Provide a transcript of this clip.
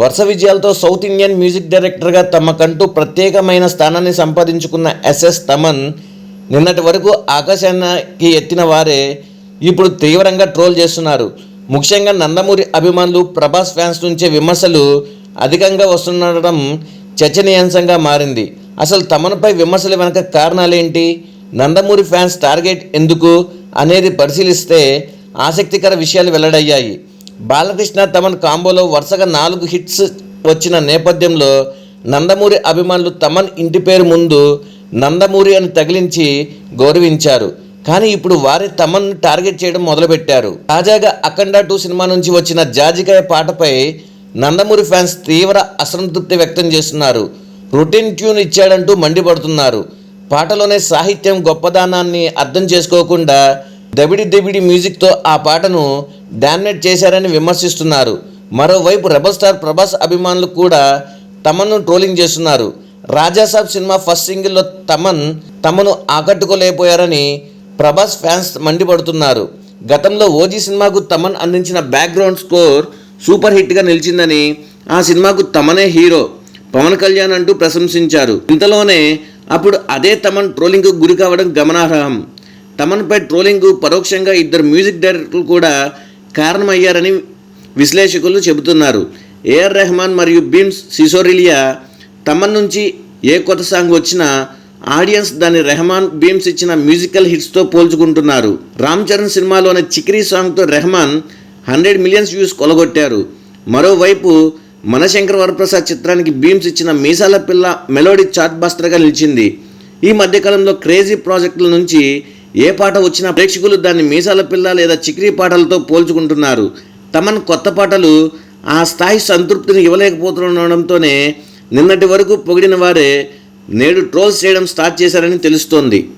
వరుస విజయాలతో south Indian music డైరెక్టర్గా తమకంటూ ప్రత్యేకమైన స్థానాన్ని సంపాదించుకున్న ఎస్ఎస్ తమన్ నిన్నటి వరకు ఆకాశానికి ఎత్తిన వారే ఇప్పుడు తీవ్రంగా ట్రోల్ చేస్తున్నారు. ముఖ్యంగా నందమూరి అభిమానులు ప్రభాస్ ఫ్యాన్స్ నుంచే విమర్శలు అధికంగా వస్తుండడం చర్చనీయాంశంగా మారింది. అసలు తమన్పై విమర్శల వెనక కారణాలేంటి? నందమూరి ఫ్యాన్స్ టార్గెట్ ఎందుకు అనేది పరిశీలిస్తే ఆసక్తికర విషయాలు వెల్లడయ్యాయి. బాలకృష్ణ తమన్ కాంబోలో వరుసగా నాలుగు హిట్స్ వచ్చిన నేపథ్యంలో నందమూరి అభిమానులు తమన్ ఇంటి పేరు ముందు నందమూరి అని తగిలించి గౌరవించారు. కానీ ఇప్పుడు వారి తమన్ టార్గెట్ చేయడం మొదలుపెట్టారు. తాజాగా అఖండ టూ సినిమా నుంచి వచ్చిన జాజికాయ పాటపై నందమూరి ఫ్యాన్స్ తీవ్ర అసంతృప్తి వ్యక్తం చేస్తున్నారు. రొటీన్ ట్యూన్ ఇచ్చాడంటూ మండిపడుతున్నారు. పాటలోనే సాహిత్యం గొప్పదానాన్ని అర్థం చేసుకోకుండా దబిడి దబిడి మ్యూజిక్తో ఆ పాటను డామినేట్ చేశారని విమర్శిస్తున్నారు. మరోవైపు రెబల్ స్టార్ ప్రభాస్ అభిమానులు కూడా తమను ట్రోలింగ్ చేస్తున్నారు. రాజాసాబ్ సినిమా ఫస్ట్ సింగిల్లో తమన్ తమను ఆకట్టుకోలేకపోయారని ప్రభాస్ ఫ్యాన్స్ మండిపడుతున్నారు. గతంలో ఓజీ సినిమాకు తమన్ అందించిన బ్యాక్గ్రౌండ్ స్కోర్ సూపర్ హిట్గా నిలిచిందని ఆ సినిమాకు తమనే హీరో పవన్ కళ్యాణ్ అంటూ ప్రశంసించారు. ఇంతలోనే అప్పుడు అదే తమన్ ట్రోలింగ్కు గురి కావడం గమనార్హం. తమన్పై ట్రోలింగ్కు పరోక్షంగా ఇద్దరు మ్యూజిక్ డైరెక్టర్లు కూడా కారణమయ్యారని విశ్లేషకులు చెబుతున్నారు. ఏఆర్ రెహమాన్ మరియు బీమ్స్ సిసోరిలియా తమన్ నుంచి ఏ కొత్త సాంగ్ వచ్చినా ఆడియన్స్ దాన్ని రెహమాన్ బీమ్స్ ఇచ్చిన మ్యూజికల్ హిట్స్తో పోల్చుకుంటున్నారు. రామ్ చరణ్ సినిమాలోని చిక్రీ సాంగ్తో రెహమాన్ హండ్రెడ్ మిలియన్స్ వ్యూస్ కొలగొట్టారు. మరోవైపు మనశంకర్ వరప్రసాద్ చిత్రానికి బీమ్స్ ఇచ్చిన మీసాల పిల్ల మెలోడీ చార్ట్ బస్టర్గా నిలిచింది. ఈ మధ్యకాలంలో క్రేజీ ప్రాజెక్టుల నుంచి ఏ పాట వచ్చినా ప్రేక్షకులు దాన్ని మీసాల పిల్ల లేదా చిక్రీ పాటలతో పోల్చుకుంటున్నారు. తమన్ కొత్త పాటలు ఆ స్థాయి సంతృప్తిని ఇవ్వలేకపోతుండడంతోనే నిన్నటి వరకు పొగిడిన వారే నేడు ట్రోల్స్ చేయడం స్టార్ట్ చేశారని తెలుస్తోంది.